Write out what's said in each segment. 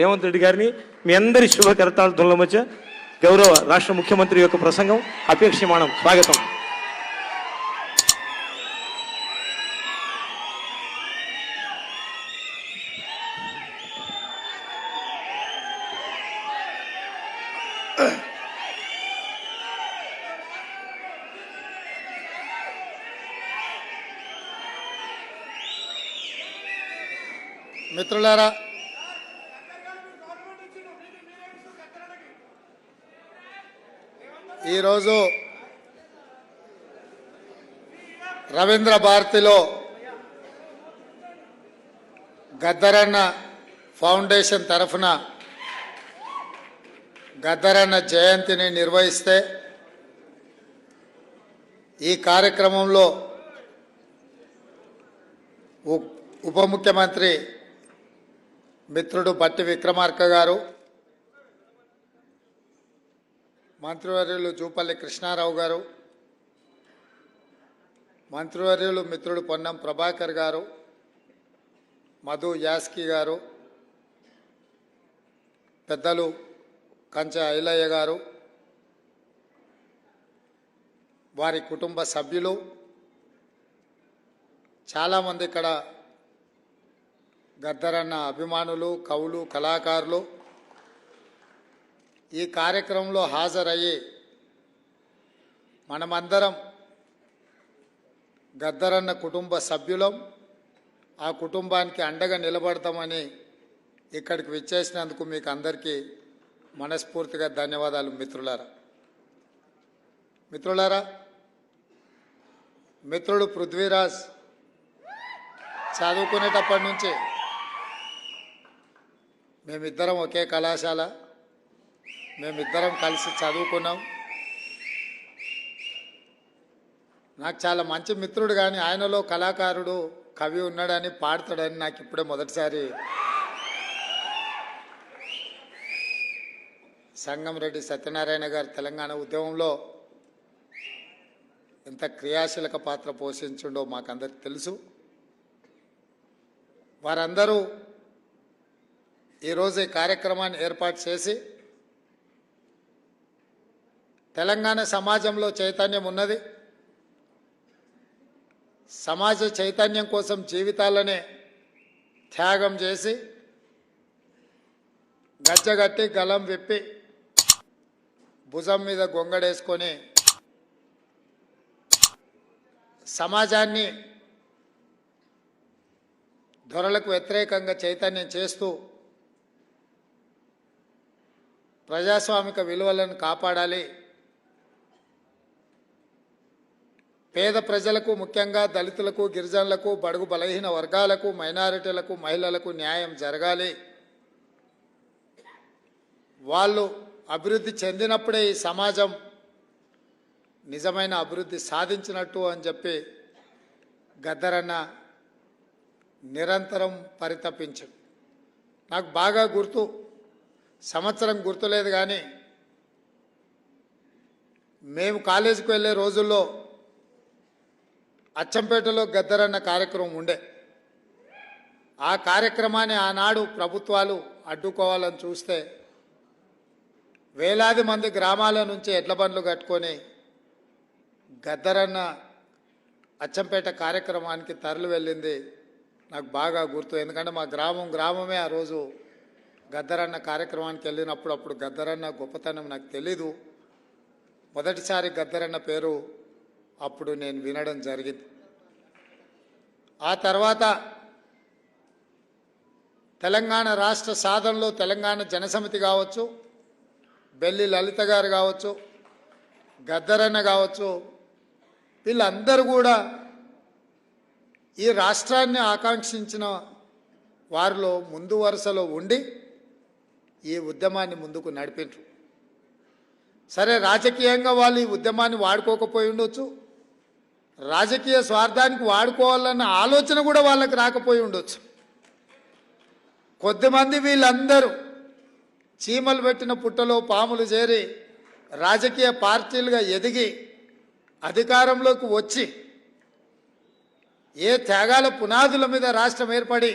రేవంత్ రెడ్డి గారిని మీ అందరి శుభకర్తాల మధ్య గౌరవ రాష్ట్ర ముఖ్యమంత్రి యొక్క ప్రసంగం అపేక్షమాణం స్వాగతం. మిత్రులారా ఈరోజు రవీంద్ర భారతిలో గద్దరన్న ఫౌండేషన్ తరఫున గద్దరన్న జయంతిని నిర్వహిస్తే ఈ కార్యక్రమంలో ఉప ముఖ్యమంత్రి మిత్రుడు బట్టి విక్రమార్క గారు మంత్రివర్యులు జూపల్లి కృష్ణారావు గారు మంత్రివర్యులు మిత్రుడు పొన్నం ప్రభాకర్ గారు మధు యాస్కి గారు పెద్దలు కంచె ఐలయ్య గారు వారి కుటుంబ సభ్యులు చాలామంది ఇక్కడ గద్దరన్న అభిమానులు కవులు కళాకారులు ఈ కార్యక్రమంలో హాజరయ్యి మనమందరం గద్దరన్న కుటుంబ సభ్యులం. ఆ కుటుంబానికి అండగా నిలబడతామని ఇక్కడికి విచ్చేసినందుకు మీకు అందరికీ మనస్ఫూర్తిగా ధన్యవాదాలు మిత్రులారా. మిత్రులారా మిత్రుడు పృథ్వీరాజ్ చదువుకునేటప్పటి నుంచి మేమిద్దరం ఒకే కళాశాల. మేమిద్దరం కలిసి చదువుకున్నాం. నాకు చాలా మంచి మిత్రుడు కానీ ఆయనలో కళాకారుడు కవి ఉన్నాడని పాడతాడని నాకు ఇప్పుడే మొదటిసారి సంగంరెడ్డి సత్యనారాయణ గారు తెలంగాణ ఉద్యమంలో ఎంత క్రియాశీలక పాత్ర పోషించుండో మాకందరికి తెలుసు. వారందరూ ఈరోజు ఈ కార్యక్రమాన్ని ఏర్పాటు చేసి తెలంగాణ సమాజంలో చైతన్యం ఉన్నది. సమాజ చైతన్యం కోసం జీవితాలనే త్యాగం చేసి గచ్చగట్టి గలం విప్పి భుజం మీద గొంగడేసుకొని సమాజాన్ని దొరలకు వ్యతిరేకంగా చైతన్యం చేస్తూ ప్రజాస్వామిక విలువలను కాపాడాలి. పేద ప్రజలకు ముఖ్యంగా దళితులకు గిరిజనులకు బడుగు బలహీన వర్గాలకు మైనారిటీలకు మహిళలకు న్యాయం జరగాలి. వాళ్ళు అభివృద్ధి చెందినప్పుడే ఈ సమాజం నిజమైన అభివృద్ధి సాధించినట్టు అని చెప్పి గద్దరన్న నిరంతరం పరితపించు నాకు బాగా గుర్తు సంవత్సరం గుర్తులేదు కానీ మేము కాలేజీకి వెళ్ళే రోజుల్లో అచ్చంపేటలో గద్దరన్న కార్యక్రమం ఉండే. ఆ కార్యక్రమాన్ని ఆనాడు ప్రభుత్వాలు అడ్డుకోవాలని చూస్తే వేలాది మంది గ్రామాల నుంచి ఎడ్ల బండ్లు కట్టుకొని గద్దరన్న అచ్చంపేట కార్యక్రమానికి తరలి వెళ్ళింది నాకు బాగా గుర్తు. ఎందుకంటే మా గ్రామం గ్రామమే ఆ రోజు గద్దరన్న కార్యక్రమానికి వెళ్ళినప్పుడు అప్పుడు గద్దరన్న గొప్పతనం నాకు తెలీదు. మొదటిసారి గద్దరన్న పేరు అప్పుడు నేను వినడం జరిగింది. ఆ తర్వాత తెలంగాణ రాష్ట్ర సాధనలో తెలంగాణ జనసమితి కావచ్చు బెల్లి లలిత గారు కావచ్చు గద్దరన్న కావచ్చు వీళ్ళందరూ కూడా ఈ రాష్ట్రాన్ని ఆకాంక్షించిన వారిలో ముందు వరుసలో ఉండి ఈ ఉద్యమాన్ని ముందుకు నడిపిండ్రు సరే రాజకీయంగా వాళ్ళు ఈ ఉద్యమాన్ని వాడుకోకపోయి ఉండొచ్చు. రాజకీయ స్వార్థానికి వాడుకోవాలన్న ఆలోచన కూడా వాళ్ళకి రాకపోయి ఉండొచ్చు. కొద్దిమంది వీళ్ళందరూ చీమలు పెట్టిన పుట్టలో పాములు చేరి రాజకీయ పార్టీలుగా ఎదిగి అధికారంలోకి వచ్చి ఏ త్యాగాల పునాదుల మీద రాష్ట్రం ఏర్పడి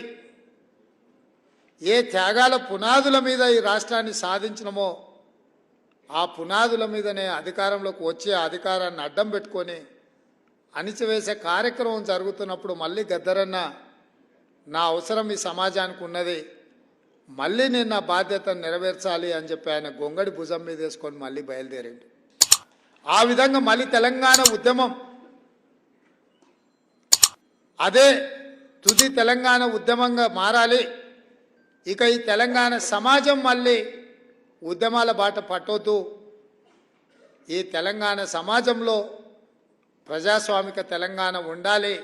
ఏ త్యాగాల పునాదుల మీద ఈ రాష్ట్రాన్ని సాధించినమో ఆ పునాదుల మీదనే అధికారంలోకి వచ్చి ఆ అధికారాన్ని అడ్డం పెట్టుకొని అణిచివేసే కార్యక్రమం జరుగుతున్నప్పుడు మళ్ళీ గద్దరన్న నా అవసరం ఈ సమాజానికి ఉన్నది. మళ్ళీ నేను నా బాధ్యతను నెరవేర్చాలి అని చెప్పి ఆయన గొంగడి భుజం మీద వేసుకొని మళ్ళీ బయలుదేరిండు. ఆ విధంగా మళ్ళీ తెలంగాణ ఉద్యమం. అదే తుది తెలంగాణ ఉద్యమంగా మారాలి. ఇక ఈ తెలంగాణ సమాజం మళ్ళీ ఉద్యమాల బాట పట్టొద్దు. ఈ తెలంగాణ సమాజంలో ప్రజాస్వామిక తెలంగాణ ఉండాలి.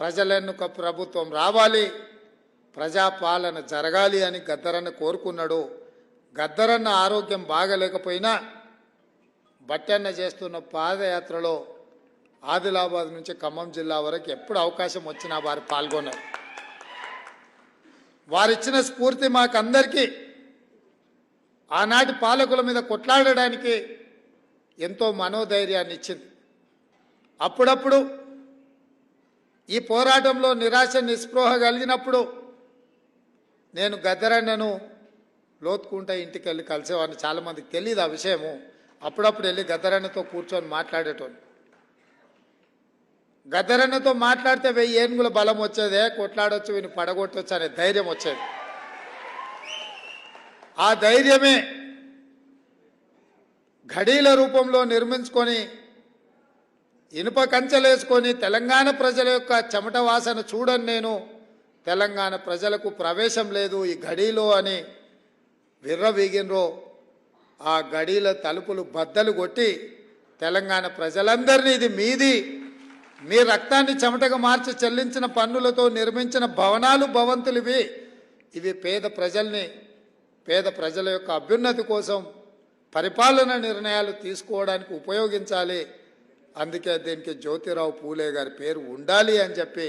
ప్రజలెన్నుక ప్రభుత్వం రావాలి. ప్రజాపాలన జరగాలి అని గద్దరన్న కోరుకున్నాడు. గద్దరన్న ఆరోగ్యం బాగలేకపోయినా బట్టన్న చేస్తున్న పాదయాత్రలో ఆదిలాబాద్ నుంచి ఖమ్మం జిల్లా వరకు ఎప్పుడు అవకాశం వచ్చినా వారు పాల్గొన్నారు. వారిచ్చిన స్ఫూర్తి మాకందరికీ ఆనాటి పాలకుల మీద కొట్లాడడానికి ఎంతో మనోధైర్యాన్ని ఇచ్చింది అప్పుడప్పుడు ఈ పోరాటంలో నిరాశ నిస్పృహ కలిగినప్పుడు నేను గద్దరన్నను లోతుకుంటా ఇంటికి వెళ్ళి కలిసేవాడిని. చాలామందికి తెలియదు ఆ విషయము. అప్పుడప్పుడు వెళ్ళి గద్దరన్నతో కూర్చొని మాట్లాడేటోని గద్దరన్నతో మాట్లాడితే వెయ్యి ఏనుగుల బలం వచ్చేదే కొట్లాడొచ్చు వీని పడగొట్టొచ్చు అనే ధైర్యం వచ్చేది. ఆ ధైర్యమే ఘడీల రూపంలో నిర్మించుకొని ఇనుప కంచెలేసుకొని తెలంగాణ ప్రజల యొక్క చెమట వాసన చూడని నేను. తెలంగాణ ప్రజలకు ప్రవేశం లేదు ఈ గడిలో అని విర్రవీగినరో ఆ గడీల తలుపులు బద్దలు కొట్టి తెలంగాణ ప్రజలందరినీ ఇది మీది. మీ రక్తాన్ని చెమటగా మార్చి చెల్లించిన పన్నులతో నిర్మించిన భవనాలు భవంతులు ఇవి ఇవి పేద ప్రజల్ని పేద ప్రజల యొక్క అభ్యున్నతి కోసం పరిపాలన నిర్ణయాలు తీసుకోవడానికి ఉపయోగించాలి. అందుకే దీనికి జ్యోతిరావు పూలే గారి పేరు ఉండాలి అని చెప్పి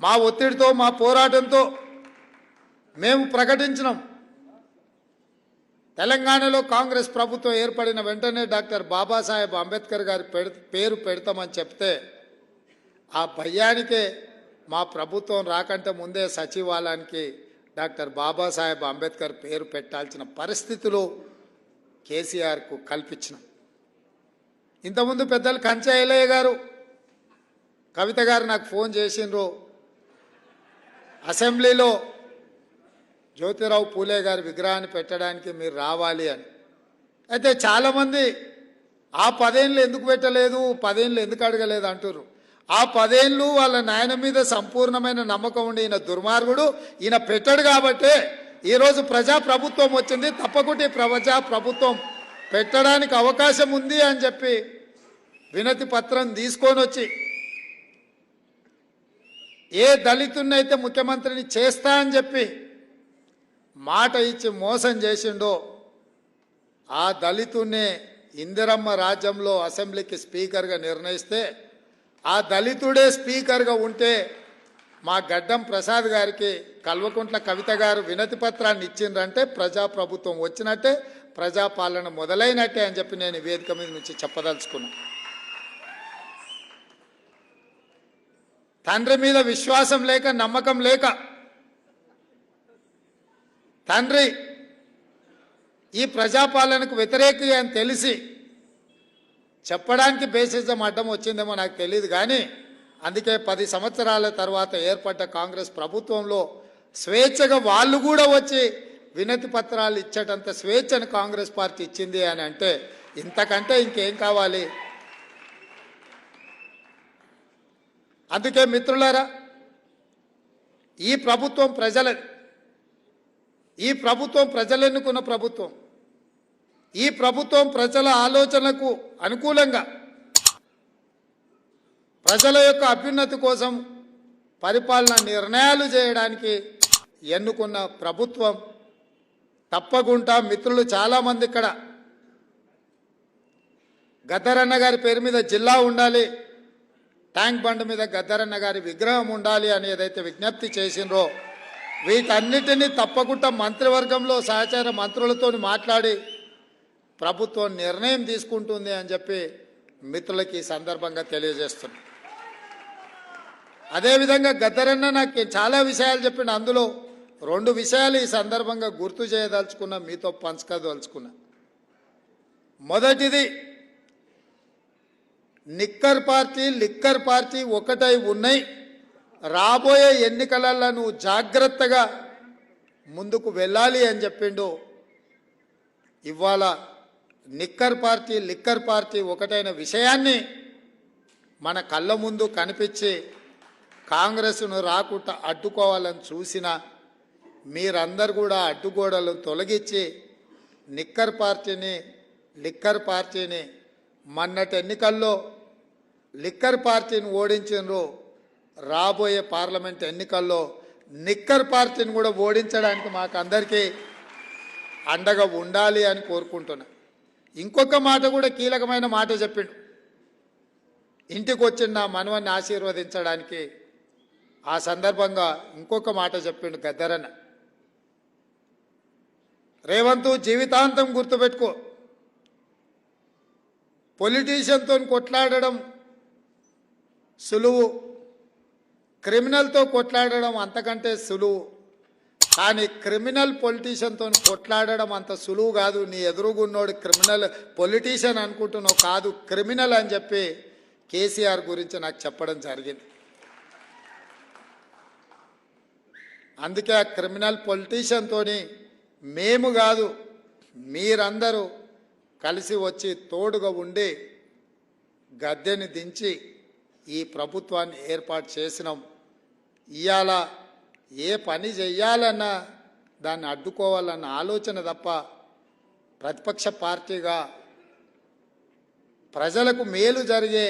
మా ఒత్తిడితో మా పోరాటంతో మేము ప్రకటించినాం. తెలంగాణలో కాంగ్రెస్ ప్రభుత్వం ఏర్పడిన వెంటనే డాక్టర్ బాబాసాహెబ్ అంబేద్కర్ గారి పేరు పెడతామని చెప్తే ఆ భయానికే మా ప్రభుత్వం రాకంటే ముందే సచివాలయానికి డాక్టర్ బాబాసాహెబ్ అంబేద్కర్ పేరు పెట్టాల్సిన పరిస్థితులు కేసీఆర్కు కల్పించినాం. ఇంతకుముందు పెద్దలు కంచె గారు కవిత గారు నాకు ఫోన్ చేసిండ్రు. అసెంబ్లీలో జ్యోతిరావు పూలే గారి విగ్రహాన్ని పెట్టడానికి మీరు రావాలి అని. అయితే చాలామంది ఆ పదేళ్ళు ఎందుకు పెట్టలేదు పదేళ్ళు ఎందుకు అడగలేదు అంటారు ఆ పదేళ్ళు వాళ్ళ నాయన మీద సంపూర్ణమైన నమ్మకం ఉండి ఈయన దుర్మార్గుడు ఈయన పెట్టాడు కాబట్టే ఈరోజు ప్రజా ప్రభుత్వం వచ్చింది తప్పకుండా ప్రజా ప్రభుత్వం పెట్టడానికి అవకాశం ఉంది అని చెప్పి వినతి పత్రం తీసుకొని వచ్చి ఏ దళితున్నైతే ముఖ్యమంత్రిని చేస్తా అని చెప్పి మాట ఇచ్చి మోసం చేసిండో ఆ దళితున్నే ఇందిరమ్మ రాజ్యంలో అసెంబ్లీకి స్పీకర్గా నిర్ణయిస్తే ఆ దళితుడే స్పీకర్గా ఉంటే మా గడ్డం ప్రసాద్ గారికి కల్వకుంట్ల కవిత గారు వినతి పత్రాన్ని ఇచ్చిండ్రంటే ప్రజాప్రభుత్వం వచ్చినట్టే ప్రజాపాలన మొదలైనట్టే అని చెప్పి నేను వేదిక మీద నుంచి చెప్పదలుచుకున్నా. తండ్రి మీద విశ్వాసం లేక నమ్మకం లేక తండ్రి ఈ ప్రజాపాలనకు వ్యతిరేకి అని తెలిసి చెప్పడానికి బేసిజం అడ్డం వచ్చిందేమో నాకు తెలియదు కానీ అందుకే పది సంవత్సరాల తర్వాత ఏర్పడ్డ కాంగ్రెస్ ప్రభుత్వంలో స్వేచ్ఛగా వాళ్ళు కూడా వచ్చి వినతి పత్రాలు ఇచ్చేటంత స్వేచ్ఛను కాంగ్రెస్ పార్టీ ఇచ్చింది అని అంటే ఇంతకంటే ఇంకేం కావాలి? అందుకే మిత్రులారా ఈ ప్రభుత్వం ప్రజల ఈ ప్రభుత్వం ప్రజలెన్నుకున్న ప్రభుత్వం ఈ ప్రభుత్వం ప్రజల ఆలోచనకు అనుకూలంగా ప్రజల యొక్క అభ్యున్నతి కోసం పరిపాలన నిర్ణయాలు చేయడానికి ఎన్నుకున్న ప్రభుత్వం తప్పకుండా మిత్రులు చాలామంది ఇక్కడ. గద్దరన్న గారి పేరు మీద జిల్లా ఉండాలి. ట్యాంక్ బండ్ మీద గద్దరన్న గారి విగ్రహం ఉండాలి అని ఏదైతే విజ్ఞప్తి చేసిండ్రో వీటన్నిటినీ తప్పకుండా మంత్రివర్గంలో సహచార మంత్రులతో మాట్లాడి ప్రభుత్వం నిర్ణయం తీసుకుంటుంది అని చెప్పి మిత్రులకి ఈ సందర్భంగా తెలియజేస్తున్నాను అదేవిధంగా గద్దరన్న నాకు చాలా విషయాలు చెప్పిండు అందులో. రెండు విషయాలు ఈ సందర్భంగా గుర్తు చేయదలుచుకున్నా మీతో పంచుకోదలుచుకున్నా. మొదటిది నిక్కర్ పార్టీ లిక్కర్ పార్టీ ఒకటై ఉన్నాయి. రాబోయే ఎన్నికలలో నువ్వు జాగ్రత్తగా ముందుకు వెళ్ళాలి అని చెప్పిండు. ఇవాళ నిక్కర్ పార్టీ లిక్కర్ పార్టీ ఒకటైన విషయాన్ని మన కళ్ళ ముందు కనిపించి కాంగ్రెస్ను రాకుండా అడ్డుకోవాలని చూసిన మీరందరు కూడా అడ్డుగోడలు తొలగించి నిక్కర్ పార్టీని లిక్కర్ పార్టీని మొన్నటి ఎన్నికల్లో లిక్కర్ పార్టీని ఓడించినరు రాబోయే పార్లమెంట్ ఎన్నికల్లో నిక్కర్ పార్టీని కూడా ఓడించడానికి మాకు అందరికీ అండగా ఉండాలి అని కోరుకుంటున్నా. ఇంకొక మాట కూడా కీలకమైన మాట చెప్పిండు. ఇంటికి వచ్చిన నా మనవన్ని ఆశీర్వదించడానికి ఆ సందర్భంగా ఇంకొక మాట చెప్పిండు గద్దరన్న. రేవంతు జీవితాంతం గుర్తుపెట్టుకో. పొలిటీషియన్తో కొట్లాడడం సులువు. క్రిమినల్తో కొట్లాడడం అంతకంటే సులువు. కానీ క్రిమినల్ పొలిటీషియన్తో కొట్లాడడం అంత సులువు కాదు. నీ ఎదురుగున్నోడు క్రిమినల్ పొలిటీషియన్ అనుకుంటున్నావు కాదు క్రిమినల్ అని చెప్పి కేసీఆర్ గురించి నాకు చెప్పడం జరిగింది. అందుకే ఆ క్రిమినల్ పొలిటీషియన్తోని మేము కాదు మీరందరూ కలిసి వచ్చి తోడుగా ఉండి గద్దెని దించి ఈ ప్రభుత్వాన్ని ఏర్పాటు చేసినాం. ఇవాళ ఏ పని చెయ్యాలన్నా దాన్ని అడ్డుకోవాలన్న ఆలోచన తప్ప ప్రతిపక్ష పార్టీగా ప్రజలకు మేలు జరిగే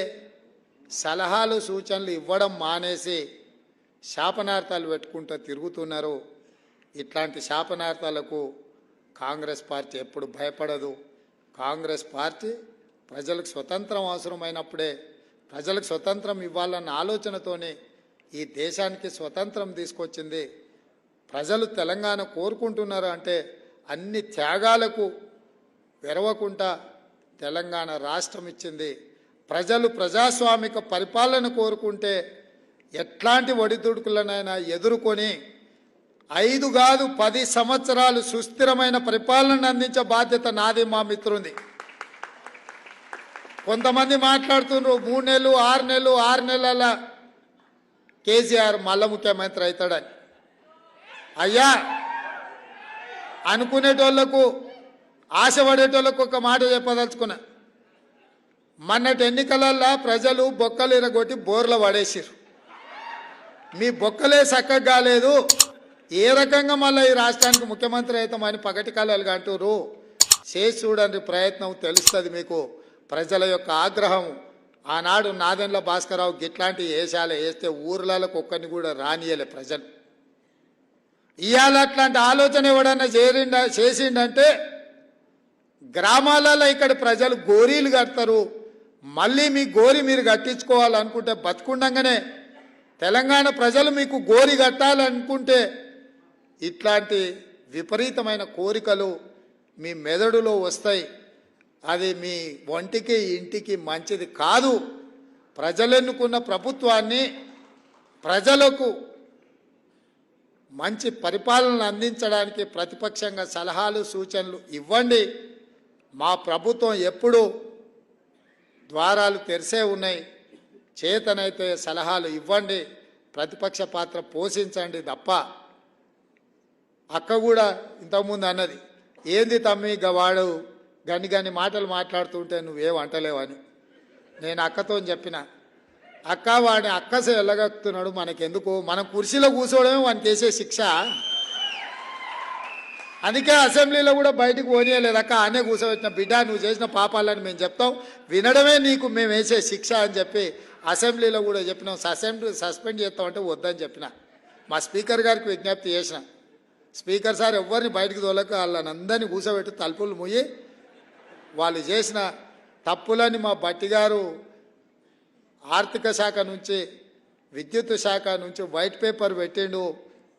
సలహాలు సూచనలు ఇవ్వడం మానేసి శాపనార్థాలు పెట్టుకుంటూ తిరుగుతున్నారు. ఇట్లాంటి శాపనార్థాలకు కాంగ్రెస్ పార్టీ ఎప్పుడు భయపడదు. కాంగ్రెస్ పార్టీ ప్రజలకు స్వతంత్రం అవసరమైనప్పుడే ప్రజలకు స్వతంత్రం ఇవ్వాలన్న ఆలోచనతోనే ఈ దేశానికి స్వతంత్రం తీసుకొచ్చింది. ప్రజలు తెలంగాణ కోరుకుంటున్నారు అంటే అన్ని త్యాగాలకు వెరవకుండా తెలంగాణ రాష్ట్రం ఇచ్చింది. ప్రజలు ప్రజాస్వామిక పరిపాలన కోరుకుంటే ఎట్లాంటి ఒడిదుడుకులనైనా ఎదుర్కొని ఐదు కాదు పది సంవత్సరాలు సుస్థిరమైన పరిపాలన అందించే బాధ్యత నాది మా మిత్రుంది. కొంతమంది మాట్లాడుతున్నారు మూడు నెలలు ఆరు నెలలు ఆరు నెలల కేసీఆర్ మళ్ళా ముఖ్యమంత్రి అవుతాడని. అయ్యా అనుకునేటోళ్ళకు ఆశపడేటోళ్ళకు ఒక మాట చెప్పదలుచుకున్నా. మొన్నటి ఎన్నికలల్లో ప్రజలు బొక్కలు ఇరగొట్టి బోర్ల పడేసిరు మీ బొక్కలే చక్కగా కాలేదు ఏ రకంగా మళ్ళీ ఈ రాష్ట్రానికి ముఖ్యమంత్రి అవుతామని పగటి కాలాలు అంటారు చేసి చూడండి ప్రయత్నం తెలుస్తుంది మీకు. ప్రజల యొక్క ఆగ్రహం. ఆనాడు నాదెండ్ల భాస్కరరావు గిట్లాంటి వేషాలు వేస్తే ఊర్లకు ఒక్కరిని కూడా రానియలే ప్రజలు. ఇవాళ అట్లాంటి ఆలోచన ఎవడన్నా చేరిండ చేసిండంటే గ్రామాలలో ఇక్కడ ప్రజలు గోరీలు కడతారు. మళ్ళీ మీ గోరి మీరు కట్టించుకోవాలనుకుంటే బతుకుండగానే తెలంగాణ ప్రజలు మీకు గోరి కట్టాలనుకుంటే ఇట్లాంటి విపరీతమైన కోరికలు మీ మెదడులో వస్తాయి. అది మీ ఒంటికి ఇంటికి మంచిది కాదు. ప్రజలెన్నుకున్న ప్రభుత్వాన్ని ప్రజలకు మంచి పరిపాలన అందించడానికి ప్రతిపక్షంగా సలహాలు సూచనలు ఇవ్వండి. మా ప్రభుత్వం ఎప్పుడు ద్వారాలు తెరిసే ఉన్నాయి. చేతనైతే సలహాలు ఇవ్వండి. ప్రతిపక్ష పాత్ర పోషించండి తప్ప అక్క కూడా ఇంతకుముందు అన్నది ఏంది తమ్మి ఇక వాడు గని గని మాటలు మాట్లాడుతుంటే నువ్వేం అంటలేవని నేను అక్కతో చెప్పిన అక్క వాడిని అక్కసే వెళ్ళగక్కుతున్నాడు మనకెందుకు? మనం కుర్చీలో కూర్చోవడమే వానికి చేసే శిక్ష. అందుకే అసెంబ్లీలో కూడా బయటకు పోనీయలేదు అక్క ఆనే కూర్చోబెట్టిన బిడ్డ నువ్వు చేసిన పాపాలని మేము చెప్తాం వినడమే నీకు మేము వేసే శిక్ష అని చెప్పి అసెంబ్లీలో కూడా చెప్పినాం అసెంబ్లీ సస్పెండ్ చేస్తామంటే వద్దని చెప్పిన. మా స్పీకర్ గారికి విజ్ఞప్తి చేసిన స్పీకర్ సార్ ఎవరిని బయటకు తోలక వాళ్ళని అందరినీ కూర్చోబెట్టి తలుపులు మూయి వాళ్ళు చేసిన తప్పులని మా బట్టి గారు ఆర్థిక శాఖ నుంచి విద్యుత్ శాఖ నుంచి వైట్ పేపర్ పెట్టిండు.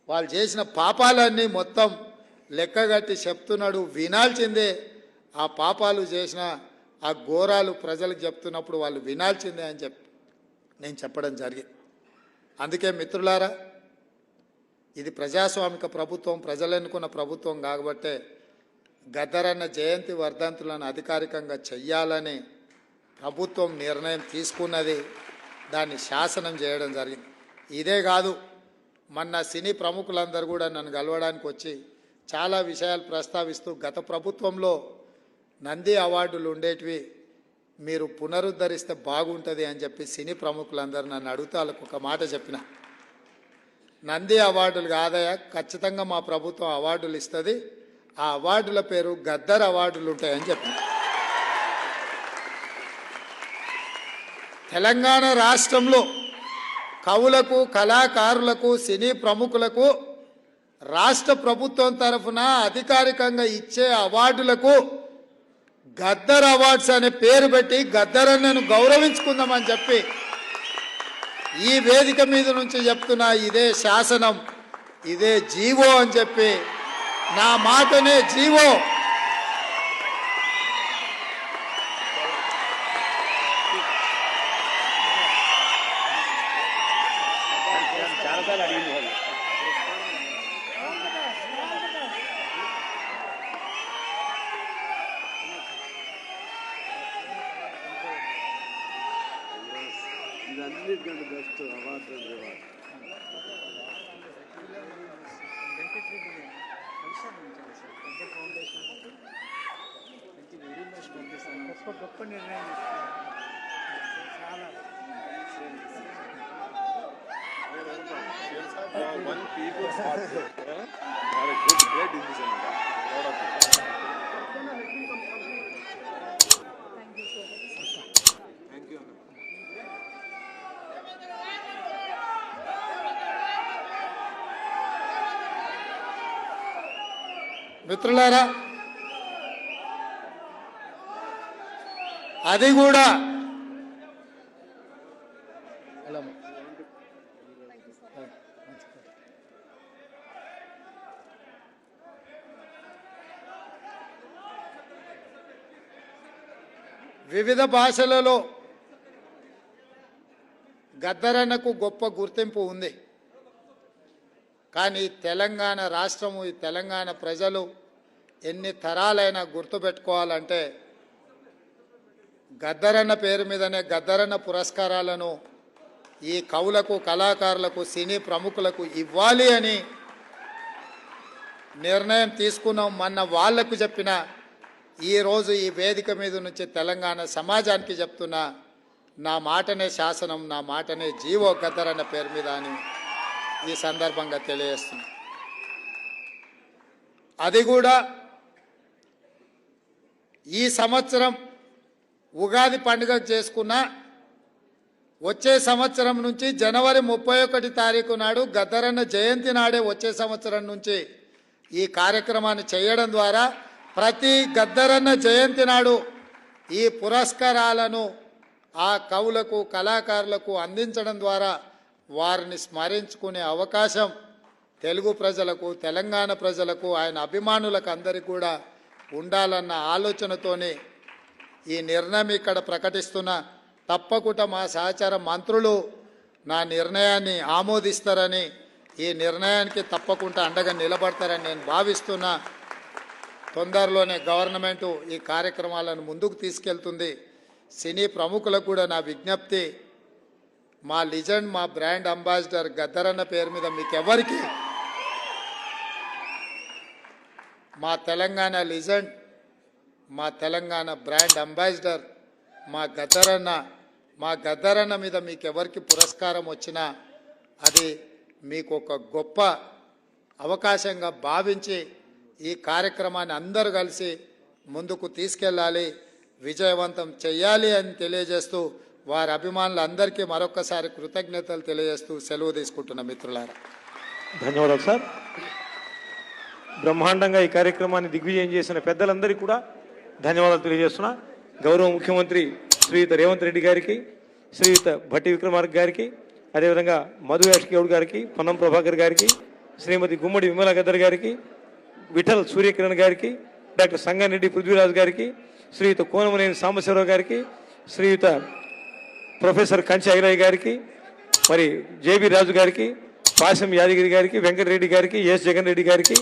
వాళ్ళు చేసిన పాపాలన్నీ మొత్తం లెక్కగట్టి చెప్తున్నాడు వినాల్సిందే. ఆ పాపాలు చేసిన ఆ ఘోరాలు ప్రజలకు చెప్తున్నప్పుడు వాళ్ళు వినాల్సిందే అని చెప్పి నేను చెప్పడం జరిగింది. అందుకే మిత్రులారా ఇది ప్రజాస్వామిక ప్రభుత్వం ప్రజలు ఎన్నుకున్న ప్రభుత్వం కాబట్టే గద్దరన్న జయంతి వర్ధంతులను అధికారికంగా చెయ్యాలని ప్రభుత్వం నిర్ణయం తీసుకున్నది. దాన్ని శాసనం చేయడం జరిగింది. ఇదే కాదు మొన్న సినీ ప్రముఖులందరూ కూడా నన్ను కలవడానికి వచ్చి చాలా విషయాలు ప్రస్తావిస్తూ గత ప్రభుత్వంలో నంది అవార్డులు ఉండేటివి మీరు పునరుద్ధరిస్తే బాగుంటుంది అని చెప్పి సినీ ప్రముఖులందరూ నన్ను అడుగుతా ఒక మాట చెప్పిన. నంది అవార్డులు కాదయా ఖచ్చితంగా మా ప్రభుత్వం అవార్డులు ఇస్తుంది. ఆ అవార్డుల పేరు గద్దర్ అవార్డులు ఉంటాయని చెప్పి తెలంగాణ రాష్ట్రంలో కవులకు కళాకారులకు సినీ ప్రముఖులకు రాష్ట్ర ప్రభుత్వం తరఫున అధికారికంగా ఇచ్చే అవార్డులకు గద్దర్ అవార్డ్స్ అనే పేరు పెట్టి గద్దరన్నను గౌరవించుకుందామని చెప్పి ఈ వేదిక మీద నుంచి చెప్తున్నా ఇదే శాసనం ఇదే జీవో అని చెప్పి నా మాటనే జీవో. అన్నిటికంటే బెస్ట్ అవార్డు అండ్ రివార్డ్ గొప్ప గొప్ప నిర్ణయం చాలా one people's మిత్రులారా అది కూడా వివిధ భాషలలో గద్దరన్నకు గొప్ప గుర్తింపు ఉంది. కానీ తెలంగాణ రాష్ట్రము ఈ తెలంగాణ ప్రజలు ఎన్ని తరాలైనా గుర్తుపెట్టుకోవాలంటే గద్దరన్న పేరు మీదనే గద్దరన్న పురస్కారాలను ఈ కవులకు కళాకారులకు సినీ ప్రముఖులకు ఇవ్వాలి అని నిర్ణయం తీసుకున్నాం మొన్న వాళ్ళకు చెప్పిన ఈరోజు ఈ వేదిక మీద నుంచి తెలంగాణ సమాజానికి చెప్తున్నా నా మాటనే శాసనం నా మాటనే జీవో గద్దరన్న పేరు మీద అని ఈ సందర్భంగా తెలియజేస్తున్నా. అది కూడా ఈ సంవత్సరం ఉగాది పండుగ చేసుకున్న వచ్చే సంవత్సరం నుంచి జనవరి ముప్పై ఒకటి తారీఖు నాడు గద్దరన్న జయంతి నాడే వచ్చే సంవత్సరం నుంచి ఈ కార్యక్రమాన్ని చేయడం ద్వారా ప్రతి గద్దరన్న జయంతి నాడు ఈ పురస్కారాలను ఆ కవులకు కళాకారులకు అందించడం ద్వారా వారిని స్మరించుకునే అవకాశం తెలుగు ప్రజలకు తెలంగాణ ప్రజలకు ఆయన అభిమానులకు అందరికీ కూడా ఉండాలన్న ఆలోచనతోనే ఈ నిర్ణయం ఇక్కడ ప్రకటిస్తున్న. తప్పకుండా మా సహచార మంత్రులు నా నిర్ణయాన్ని ఆమోదిస్తారని ఈ నిర్ణయానికి తప్పకుండా అండగా నిలబడతారని నేను భావిస్తున్నా. తొందరలోనే గవర్నమెంటు ఈ కార్యక్రమాలను ముందుకు తీసుకెళ్తుంది. సినీ ప్రముఖులకు కూడా నా విజ్ఞప్తి. మా లిజెండ్ మా బ్రాండ్ అంబాసిడర్ గద్దరన్న పేరు మీద మీకు ఎవరికి మా తెలంగాణ లిజెండ్ మా తెలంగాణ బ్రాండ్ అంబాసిడర్ మా గద్దరన్న మా గద్దరన్న మీద మీకు ఎవరికి పురస్కారం వచ్చినా అది మీకు ఒక గొప్ప అవకాశంగా భావించి ఈ కార్యక్రమాన్ని అందరూ కలిసి ముందుకు తీసుకెళ్ళాలి విజయవంతం చేయాలి అని తెలియజేస్తూ వారి అభిమానులందరికీ మరొకసారి కృతజ్ఞతలు తెలియజేస్తూ సెలవు తీసుకుంటున్న మిత్రులారా. ధన్యవాదాలు సార్. బ్రహ్మాండంగా ఈ కార్యక్రమాన్ని దిగ్విజయం చేసిన పెద్దలందరికీ కూడా ధన్యవాదాలు తెలియజేస్తున్నా. గౌరవ ముఖ్యమంత్రి శ్రీయుత రేవంత్ రెడ్డి గారికి శ్రీయుత భట్టి విక్రమార్క గారికి అదేవిధంగా మధు యాష్కేవుడు గారికి పొన్నం ప్రభాకర్ గారికి శ్రీమతి గుమ్మడి విమల గద్దర్ గారికి విఠల్ సూర్యకిరణ్ గారికి డాక్టర్ సంగారెడ్డి పృథ్వీరాజ్ గారికి శ్రీయుత కోనమనేని సాంబశివరావు గారికి శ్రీయుత ప్రొఫెసర్ కంచి ఐరయ్య గారికి మరి జేబీ రాజు గారికి పాశం యాదగిరి గారికి వెంకటరెడ్డి గారికి ఎస్ జగన్ రెడ్డి గారికి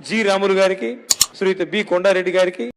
జి రాములు గారికి శ్రీయుత బి కొండారెడ్డి గారికి